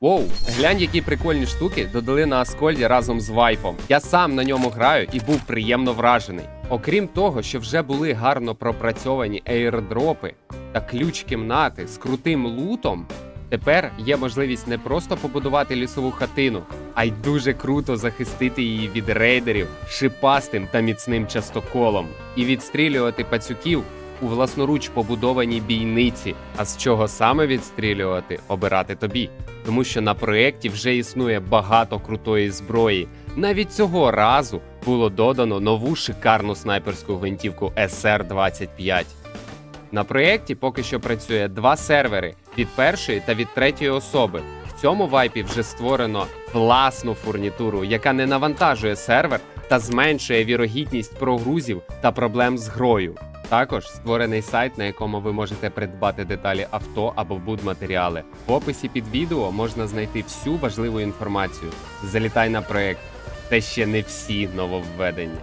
Воу, глянь, які прикольні штуки додали на Аскольді разом з вайпом. Я сам на ньому граю і був приємно вражений. Окрім того, що вже були гарно пропрацьовані ейрдропи та ключ кімнати з крутим лутом. Тепер є можливість не просто побудувати лісову хатину, а й дуже круто захистити її від рейдерів шипастим та міцним частоколом і відстрілювати пацюків у власноруч побудованій бійниці. А з чого саме відстрілювати, обирати тобі. Тому що на проєкті вже існує багато крутої зброї. Навіть цього разу було додано нову шикарну снайперську гвинтівку SR-25. На проєкті поки що працює два сервери від першої та від третьої особи. В цьому вайпі вже створено власну фурнітуру, яка не навантажує сервер та зменшує вірогідність прогрузів та проблем з грою. Також створений сайт, на якому ви можете придбати деталі авто або будматеріали. В описі під відео можна знайти всю важливу інформацію. Залітай на проект. Це ще не всі нововведення.